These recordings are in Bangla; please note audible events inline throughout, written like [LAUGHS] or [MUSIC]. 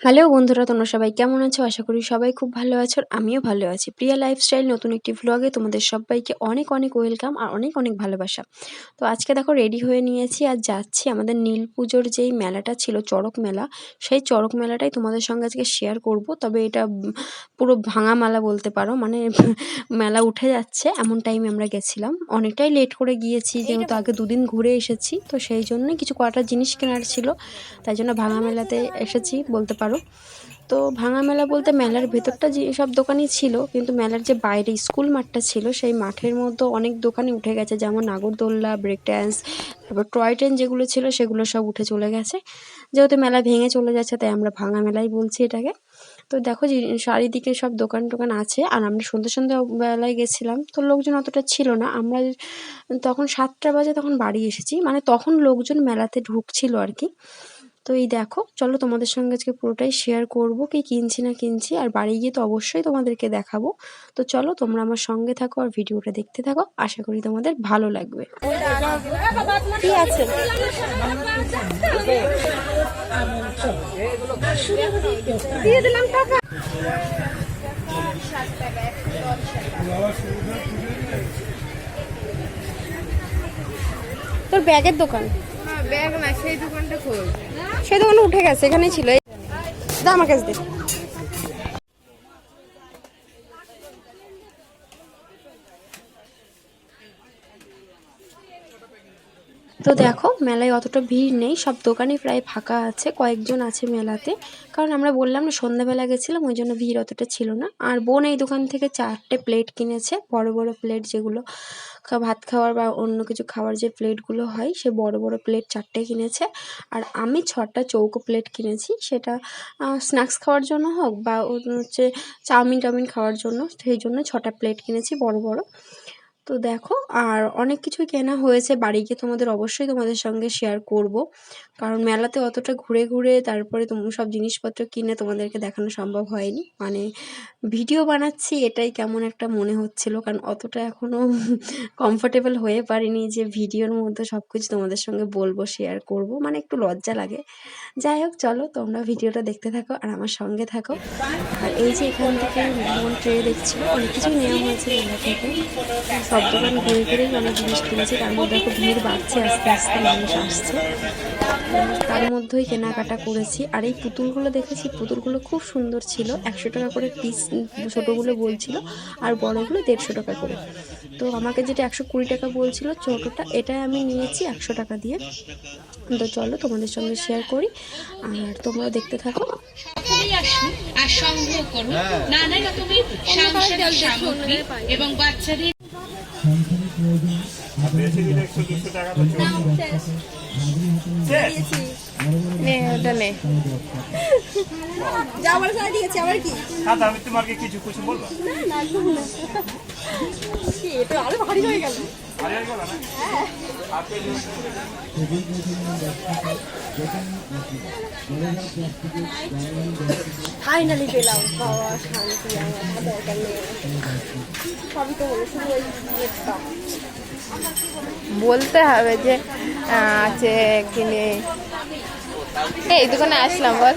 হ্যালো বন্ধুরা তোমরা সবাই কেমন আছো? আশা করি সবাই খুব ভালো আছো আমিও ভালো আছি। প্রিয়া লাইফস্টাইল নতুন একটি ভ্লগে তোমাদের সবাইকে অনেক অনেক ওয়েলকাম আর অনেক অনেক ভালোবাসা। তো আজকে দেখো রেডি হয়ে নিয়েছি আর যাচ্ছি আমাদের নীল পুজোর যেই মেলাটা ছিল চড়ক মেলা সেই চড়ক মেলাটাই তোমাদের সঙ্গে আজকে শেয়ার করব। তবে এটা পুরো ভাঙা মেলা বলতে পারো মানে [LAUGHS] মেলা উঠে যাচ্ছে এমন টাইমে আমরা গেছিলাম। অনেকটাই লেট করে গিয়েছি যেহেতু আগে দুদিন ঘুরে এসেছি তো সেই জন্যই কিছু কটা জিনিস কেনার ছিল তাই জন্য ভাঙা মেলাতে এসেছি বলতে পারো তো ভাঙা মেলা বলতে মেলার ভেতরটা যে সব দোকানই ছিল, কিন্তু মেলার যে বাইরে স্কুল মাঠটা ছিল, সেই মাঠের মধ্যে অনেক দোকানই উঠে গেছে, যেমন নাগরদোল্লা ব্রেক ড্যান্স তারপর টয় ট্রেন যেগুলো ছিল, সেগুলো সব উঠে চলে গেছে। যেহেতু মেলা ভেঙে চলে যাচ্ছে, তাই আমরা ভাঙা মেলাই বলছি এটাকে। তো দেখো যে চারিদিকে সব দোকান টোকান আছে, আর আমরা সন্ধ্যে সন্ধ্যা বেলায় গেছিলাম, তো লোকজন অতটা ছিল না। আমরা তখন সাতটা বাজে তখন বাড়ি এসেছি মানে তখন লোকজন মেলাতে ঢুকছিল আর কি। তো এই দেখো, চলো তোমাদের সঙ্গে আজকে পুরোটাই শেয়ার করব, কি কিনছি না কিনছি, আর বাড়ি গিয়ে তো অবশ্যই তোমাদেরকে দেখাবো। তো চলো তোমরা আমার সঙ্গে থাকো আর ভিডিওটা দেখতে থাকো, আশা করি তোমাদের ভালো লাগবে। আছে? তোর ব্যাগের দোকান? হ্যাঁ ব্যাগ না, সেই দোকানটা খোল। সেই দোকানে উঠে গেছে এখানে ছিল। আমার কাছে দে। তো দেখো, মেলায় অতটা ভিড় নেই। সব দোকানই প্রায় ফাঁকা আছে, কয়েকজন আছে মেলাতে। কারণ আমরা বললাম না, সন্ধ্যাবেলা গেছিলাম, ওই জন্য ভিড় অতটা ছিল না। আর বোন এই দোকান থেকে চারটে প্লেট কিনেছে, বড় বড় প্লেট যেগুলো ভাত খাওয়ার বা অন্য কিছু খাওয়ার যে প্লেটগুলো হয়, সে বড় বড় প্লেট চারটে কিনেছে। আর আমি ছটা চৌকো প্লেট কিনেছি, সেটা স্ন্যাক্স খাওয়ার জন্য হোক বা হচ্ছে চাউমিন টাউমিন খাওয়ার জন্য, সেই জন্য ছটা প্লেট কিনেছি, বড় বড়। তো দেখো, আর অনেক কিছুই কেনা হয়েছে। বাড়ি গিয়ে তোমাদের অবশ্যই তোমাদের সঙ্গে শেয়ার করব। কারণ মেলাতে অতটা ঘুরে ঘুরে তারপরে সব জিনিসপত্র কিনে তোমাদেরকে দেখানো সম্ভব হয়নি। মানে ভিডিও বানাচ্ছি, এটাই কেমন একটা মনে হচ্ছিল। কারণ অতটা এখনও কমফোর্টেবল হয়ে পারিনি যে ভিডিওর মধ্যে সব কিছু তোমাদের সঙ্গে বলব শেয়ার করব। মানে একটু লজ্জা লাগে। যাই হোক, চলো তোমরা ভিডিওটা দেখতে থাকো আর আমার সঙ্গে থাকো। আর এই যে এখান থেকে মন ট্রে দেখছিল অনেক কিছুই নেওয়া হয়েছে মেলা থেকে সব দোকান ঘুরে ঘুরেই অনেক জিনিস কিনেছি। তার মধ্যে দেখো ভিড় বাড়ছে, আস্তে আস্তে মানুষ আসছে। তার মধ্যেই কেনাকাটা করেছি। আর এই পুতুলগুলো দেখেছি, পুতুলগুলো খুব সুন্দর ছিল। একশো টাকা করে পিস ছোটোগুলো বলছিল আর বড়গুলো দেড়শো টাকা করে। তো আমাকে যেটা একশো কুড়ি টাকা বলছিল ছোটোটা এটাই আমি নিয়েছি একশো টাকা দিয়ে। তো চলো তোমাদের সঙ্গে শেয়ার করি আর তোমরা দেখতে থাকো। আর সংগ্রহ করুন নানা রকমের সাংসারিক সামগ্রী এবং বাচ্চাদের নে ওটা নে যাওয়ার সাথে দিয়েছি আবার কি? আমি তোমাকে কিছু কিছু বলব। কি, এটা আরও ভারী হয়ে গেল। আরে আর বলো না ফাইনালি পেলাম বাবা শান্তি আমার দরকার নেই। সবই তো হলো শুধু ওই বলতে হবে যে আছে কিনে এই দোকানে আসলাম বল।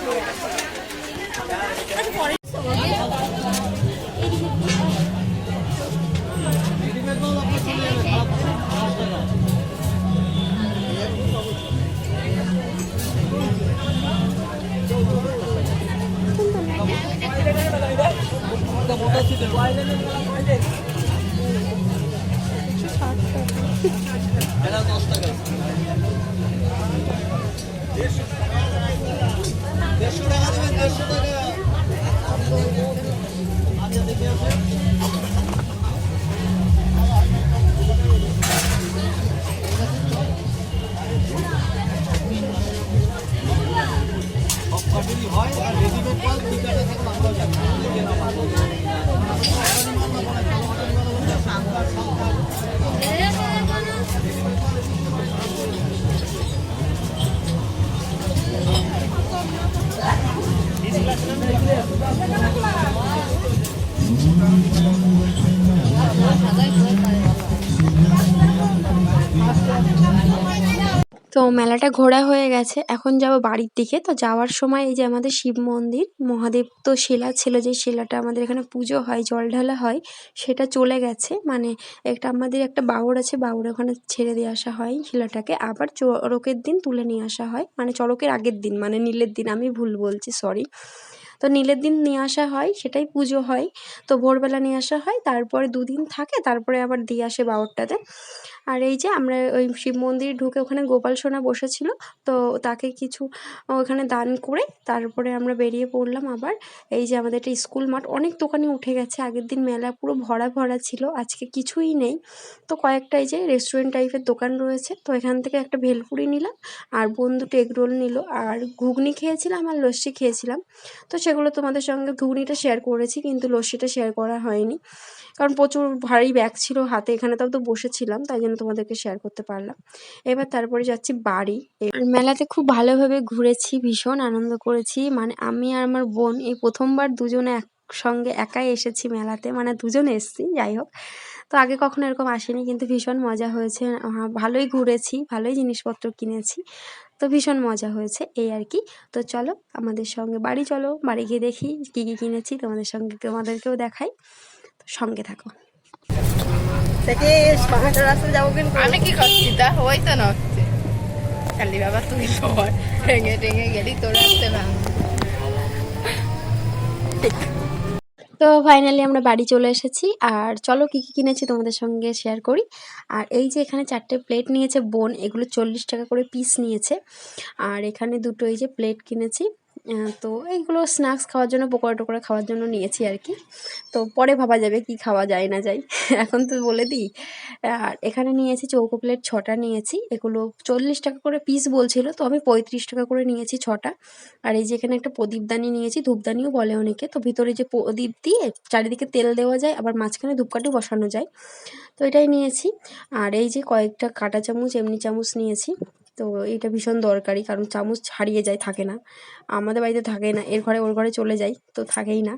তো মেলাটা ঘোরা হয়ে গেছে। এখন যাব বাড়ির দিকে। তো যাওয়ার সময় এই যে আমাদের শিব মন্দির, মহাদেব তো শিলা ছিল যে শিলাটা আমাদের এখানে পুজো হয়, জল ঢালা হয়, সেটা চলে গেছে। মানে একটা আমাদের একটা বাউর আছে বাউর ওখানে ছেড়ে দিয়ে আসা হয় শিলাটাকে। আবার চড়কের দিন তুলে নিয়ে আসা হয়। মানে চড়কের আগের দিন মানে নীলের দিন, আমি ভুল বলছি সরি তো নীলের দিন নিয়ে আসা হয়, সেটাই পুজো হয়। তো ভোরবেলা নিয়ে আসা হয়, তারপরে দুদিন থাকে, তারপরে আবার দিয়ে আসে বাউরটাতে আর এই যে আমরা ওই শিব মন্দিরে ঢুকে ওখানে গোপাল সোনা বসেছিল, তো তাকে কিছু ওখানে দান করে তারপরে আমরা বেরিয়ে পড়লাম আবার। এই যে আমাদের একটা স্কুল মাঠ, অনেক দোকানে উঠে গেছে। আগের দিন মেলা পুরো ভরা ভরা ছিল, আজকে কিছুই নেই। তো কয়েকটা এই যে রেস্টুরেন্ট টাইপের দোকান রয়েছে, তো এখান থেকে একটা ভেলপুরি নিলাম আর বন্ধু দুটো এগ রোল নিল। আর ঘুগনি খেয়েছিলাম আর লস্যি খেয়েছিলাম। তো সেগুলো তোমাদের সঙ্গে ঘুগনিটা শেয়ার করেছি, কিন্তু লস্যিটা শেয়ার করা হয়নি। কারণ প্রচুর ভারী ব্যাগ ছিল হাতে, এখানে তাও তো বসেছিলাম, তাই জন্য তোমাদেরকে শেয়ার করতে পারলাম। এবার তারপরে যাচ্ছি বাড়ি। মেলাতে খুব ভালোভাবে ঘুরেছি, ভীষণ আনন্দ করেছি। মানে আমি আর আমার বোন এই প্রথমবার দুজনে একসঙ্গে একাই এসেছি মেলাতে। মানে দুজনে এসেছি, যাই হোক। তো আগে কখনো এরকম আসেনি, কিন্তু ভীষণ মজা হয়েছে। ভালোই ঘুরেছি, ভালোই জিনিসপত্র কিনেছি। তো ভীষণ মজা হয়েছে, এই আর কি। তো চলো, আমাদের সঙ্গে বাড়ি চলো। বাড়ি গিয়ে দেখি কী কী কিনেছি, তোমাদের সঙ্গে তোমাদেরকেও দেখাই। তো সঙ্গে থাকো। থেকে পাহাড়টা রাস্তা যাব কিন্তু আমি কি করছি? তা ওই তো নড়ছে খালি বাবা তুই সর টেঙে টেঙে গেলি তোর আসতে না। তো ফাইনালি আমরা বাড়ি চলে এসেছি। আর চলো কী কী কিনেছি তোমাদের সঙ্গে শেয়ার করি। আর এই যে এখানে চারটে প্লেট নিয়েছে বোন এগুলো চল্লিশ টাকা করে পিস নিয়েছে। আর এখানে দুটো এই যে প্লেট কিনেছি। তো এইগুলো স্ন্যাক্স খাওয়ার জন্য, পকোড়া টোকোড়া খাওয়ার জন্য নিয়েছি আর কি। তো পরে ভাবা যাবে কি খাওয়া যায় না যায়। [LAUGHS] এখন তো বলে দিই, আর এখানে নিয়েছি চৌকো প্লেট ছটা নিয়েছি। এগুলো চল্লিশ টাকা করে পিস বলছিল, তো আমি পঁয়ত্রিশ টাকা করে নিয়েছি ছটা। আর এই যে এখানে একটা প্রদীপদানি নিয়েছি ধূপদানিও বলে অনেকে। তো ভিতরে যে প্রদীপ দিয়ে চারিদিকে তেল দেওয়া যায়, আবার মাঝখানে ধূপকাঠি বসানো যায়। তো এটাই নিয়েছি। আর এই যে কয়েকটা কাঁটা চামচ, এমনি চামচ নিয়েছি। তো এটা ভীষণ দরকারি, কারণ চামচ হারিয়ে যায়, থাকে না। আমাদের বাড়িতে থাকে না, এর ঘরে ওর ঘরে চলে যায়, তো থাকেই না।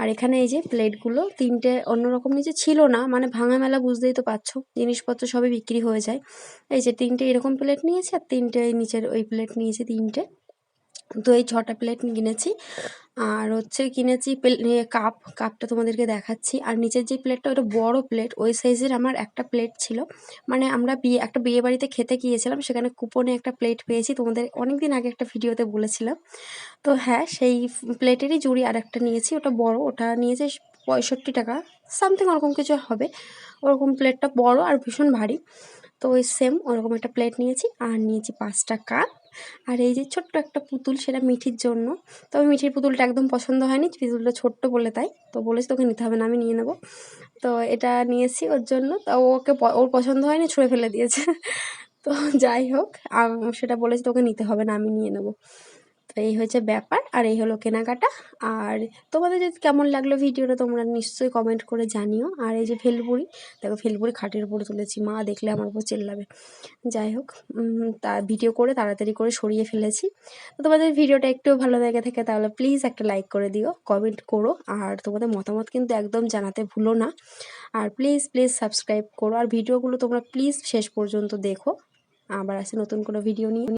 আর এখানে এই যে প্লেটগুলো, তিনটে অন্যরকম নিচে ছিল না মানে ভাঙা মেলা বুঝতেই তো পারছ, জিনিসপত্র সবই বিক্রি হয়ে যায়। এই যে তিনটে এরকম প্লেট নিয়েছে, আর তিনটে নিচের ওই প্লেট নিয়েছে, তিনটে। তো এই ছটা প্লেট কিনেছি। আর হচ্ছে কিনেছি কাপ কাপটা তোমাদেরকে দেখাচ্ছি। আর নিচের যে প্লেটটা ওটা বড় প্লেট ওই সাইজের আমার একটা প্লেট ছিল। মানে আমরা বিয়ে, একটা বিয়ে বাড়িতে খেতে গিয়েছিলাম, সেখানে কুপনে একটা প্লেট পেয়েছি। তোমাদের অনেক দিন আগে একটা ভিডিওতে বলেছিলাম। তো হ্যাঁ সেই প্লেটেরই জুড়ি আর একটা নিয়েছি। ওটা বড়, ওটা নিয়েছে পঁয়ষট্টি টাকা সামথিং ওরকম কিছু হবে। ওরকম প্লেটটা বড় আর ভীষণ ভারী। তো ওই সেম ওরকম একটা প্লেট নিয়েছি। আর নিয়েছি পাঁচটা কাপ আর এই যে ছোট্ট একটা পুতুল, সেটা মিঠির জন্য। তবে মিঠির পুতুলটা একদম পছন্দ হয়নি, পুতুলটা ছোট্ট বলে তাই। তো বলেছি তোকে নিতে হবে না, আমি নিয়ে নেব। তো এটা নিয়েছি ওর জন্য। তো ওকে ওর পছন্দ হয়নি, ছুঁড়ে ফেলে দিয়েছে। তো যাই হোক সেটা বলেছি তোকে নিতে হবে না, আমি নিয়ে নেব। তো এই হচ্ছে ব্যাপার, আর এই হলো কেনাকাটা। আর তোমাদের যদি কেমন লাগল ভিডিওটা তোমরা নিশ্চয়ই কমেন্ট করে জানিও। আর এই যে ভেলপুরি দেখো ভেলপুরি খাটের উপরে তুলেছি, মা দেখলে আমার উপর চেল্লাবে। যাই হোক তা ভিডিও করে তাড়াতাড়ি করে সরিয়ে ফেলেছি। তো তোমাদের ভিডিওটা একটু ভালো লেগে থাকে তাহলে প্লিজ একটা লাইক করে দিও কমেন্ট করো। আর তোমাদের মতামত কিন্তু একদম জানাতে ভুলো না। আর প্লিজ প্লিজ সাবস্ক্রাইব করো। আর ভিডিওগুলো তোমরা প্লিজ শেষ পর্যন্ত দেখো। আবার আসে নতুন কোনো ভিডিও নিয়ে।